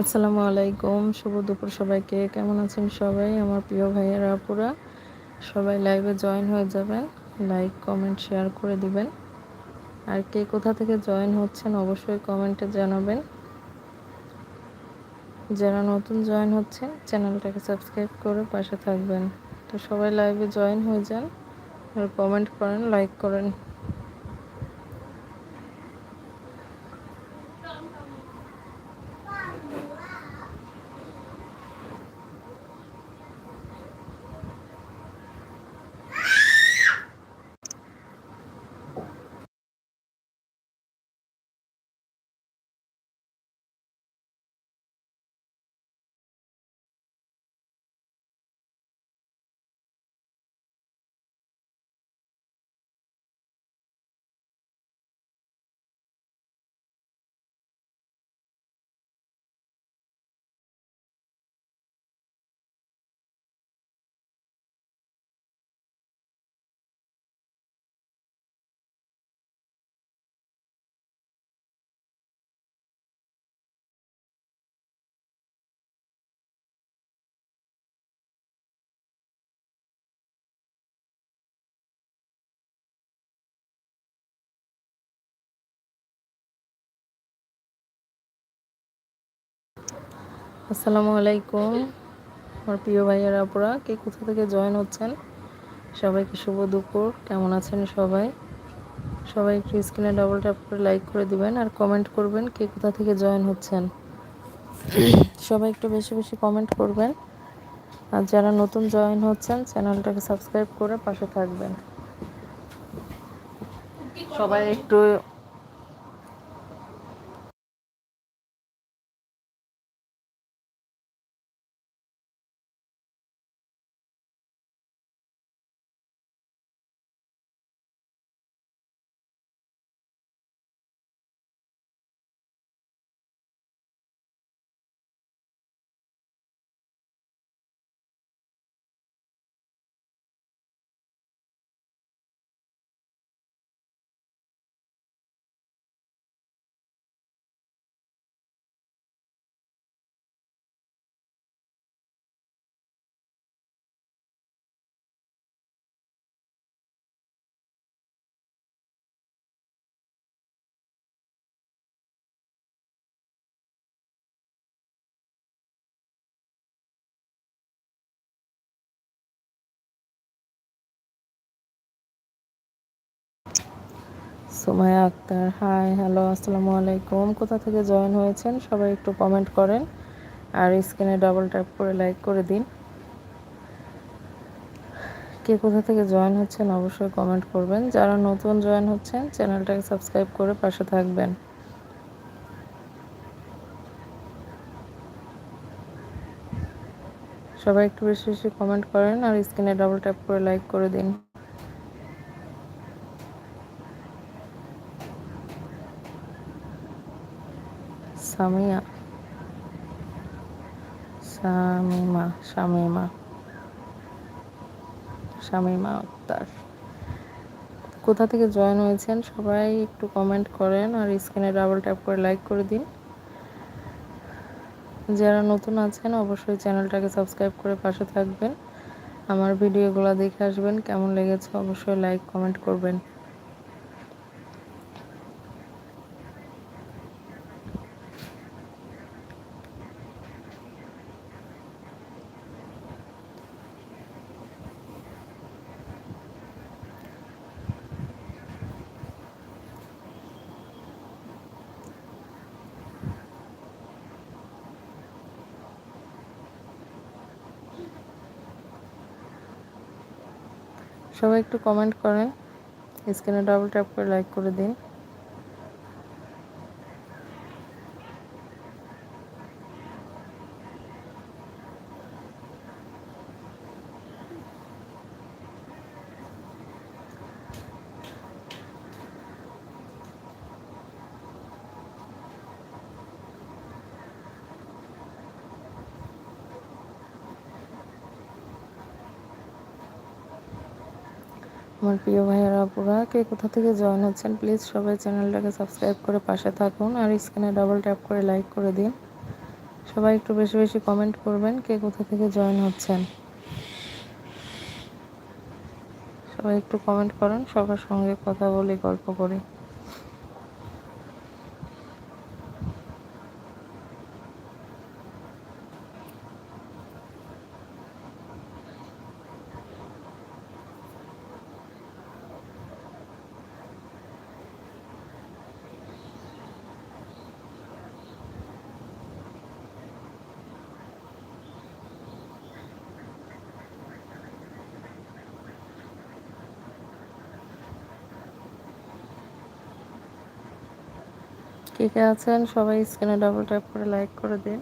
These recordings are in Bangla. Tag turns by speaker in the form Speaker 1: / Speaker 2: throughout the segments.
Speaker 1: আসসালামু আলাইকুম, শুভ দুপুর সবাইকে। কেমন আছেন সবাই? আমার প্রিয় ভাইয়েরা, আপুরা, সবাই লাইভে জয়েন হয়ে যাবেন। লাইক কমেন্ট শেয়ার করে দিবেন। আর কে কোথা থেকে জয়েন হচ্ছেন অবশ্যই কমেন্টে জানাবেন। যারা নতুন জয়েন হচ্ছেন চ্যানেলটাকে সাবস্ক্রাইব করে পাশে থাকবেন। তো সবাই লাইভে জয়েন হয়ে যান। আর কমেন্ট করেন লাইক করেন। আসসালামু আলাইকুম। আমার প্রিয় ভাইয়ারা, আপুরা, কে কোথা থেকে জয়েন হচ্ছেন? সবাইকে শুভ দুপুর। কেমন আছেন সবাই? সবাই একটু স্ক্রিনে ডবল ট্যাপ করে লাইক করে দিবেন আর কমেন্ট করবেন কে কোথা থেকে জয়েন হচ্ছেন। সবাই একটু বেশি বেশি কমেন্ট করবেন। আর যারা নতুন জয়েন হচ্ছেন চ্যানেলটাকে সাবস্ক্রাইব করে পাশে থাকবেন। সবাই একটু সুমায়া আক্তার। হাই হ্যালো আসসালামু আলাইকুম। কোথা থেকে জয়েন হয়েছেন? সবাই একটু কমেন্ট করেন আর স্ক্রিনে ডাবল ট্যাপ করে লাইক করে দিন। কে কোথা থেকে জয়েন হচ্ছেন অবশ্যই কমেন্ট করবেন। যারা নতুন জয়েন হচ্ছেন চ্যানেলটাকে সাবস্ক্রাইব করে পাশে থাকবেন। সবাই একটু বেশি বেশি কমেন্ট করেন আর স্ক্রিনে ডাবল ট্যাপ করে লাইক করে দিন। সামিয়া। শামিমা শামিমা শামিমা আক্তার। কোথা থেকে জয়েন হয়েছেন সবাই একটু কমেন্ট করেন আর স্ক্রিনে ডাবল ট্যাপ করে লাইক করে দিন। যারা নতুন আছেন অবশ্যই চ্যানেলটাকে সাবস্ক্রাইব করে পাশে থাকবেন। আমার ভিডিওগুলো দেখে আসবেন, কেমন লেগেছে অবশ্যই লাইক কমেন্ট করবেন। সবাই একটু কমেন্ট করেন। স্ক্রিনে ডাবল ট্যাপ করে লাইক করে দিন। আমার প্রিয় ভাইয়েরা, আপুরা, কে কোথা থেকে জয়েন হচ্ছেন প্লিজ সবাই চ্যানেলটাকে সাবস্ক্রাইব করে পাশে থাকুন আর স্ক্রিনে ডাবল ট্যাপ করে লাইক করে দিন। সবাই একটু বেশি বেশি কমেন্ট করবেন, কে কোথা থেকে জয়েন হচ্ছেন। সবাই একটু কমেন্ট করেন, সবার সঙ্গে কথা বলি, গল্প করি। কে কে আছেন, সবাই স্ক্রিনে ডাবল ট্যাপ করে লাইক করে দিন।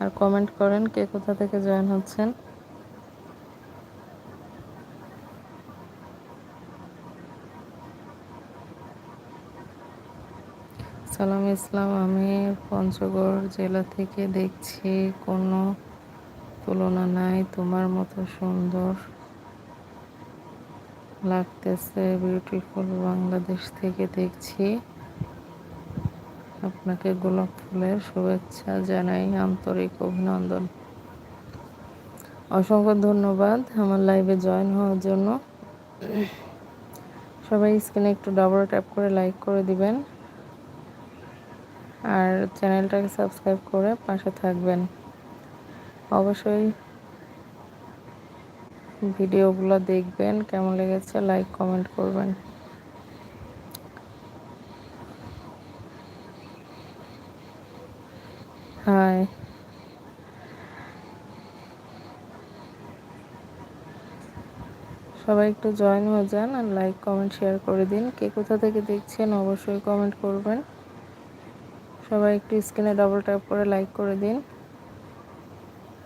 Speaker 1: আর কমেন্ট করেন কে কোথা থেকে জয়েন হচ্ছেন। সালাম ইসলাম, আমি পঞ্চগড় জেলা থেকে দেখছি, কোনো তুলনা নাই, তোমার মতো সুন্দর লাগতেছে বিউটিফুল বাংলাদেশ থেকে দেখছি। আপনাকে গোলাপ ফুলের শুভেচ্ছা জানাই, আন্তরিক অভিনন্দন। অসংখ্য ধন্যবাদ আমার লাইভে জয়েন হওয়ার জন্য। সবাই স্ক্রিনে একটু ডাবল ট্যাপ করে লাইক করে দিবেন। আর চ্যানেলটাকে সাবস্ক্রাইব করে পাশে থাকবেন। অবশ্যই ভিডিওগুলো দেখবেন, কেমন লেগেছে লাইক কমেন্ট করবেন। হাই সবাই একটু জয়েন হয়ে যান আর লাইক কমেন্ট শেয়ার করে দিন। কে কোথা থেকে দেখছেন অবশ্যই কমেন্ট করবেন। সবাই একটু স্ক্রিনে ডবল ট্যাপ করে লাইক করে দিন।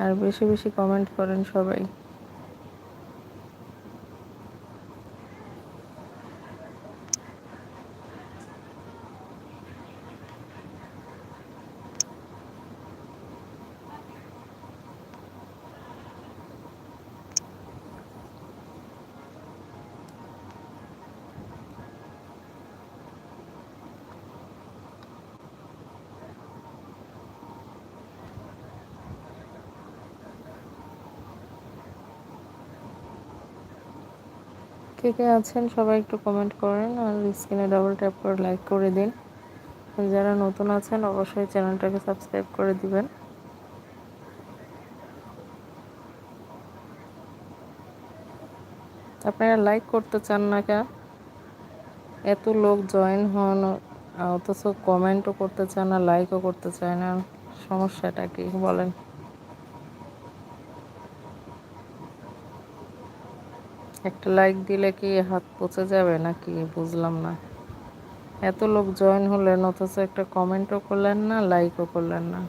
Speaker 1: আর বেশি বেশি কমেন্ট করেন সবাই। কে কে আছেন সবাই একটু কমেন্ট করেন আর স্ক্রিনে ডাবল ট্যাপ করে লাইক করে দিন। যারা নতুন আছেন, অবশ্যই চ্যানেলটাকে সাবস্ক্রাইব করে দিবেন। আপনারা লাইক করতে চান না কে এত লোক জয়েন হন, অথচ কমেন্টও করতে চান না লাইকও করতে চায় না। সমস্যাটা কি বলেন? একটা লাইক দিলে কি হাত পচে যাবে নাকি? বুঝলাম না। এত লোক জয়েন হলেন, অথচ একটা কমেন্টও করলেন না লাইকও করলেন না।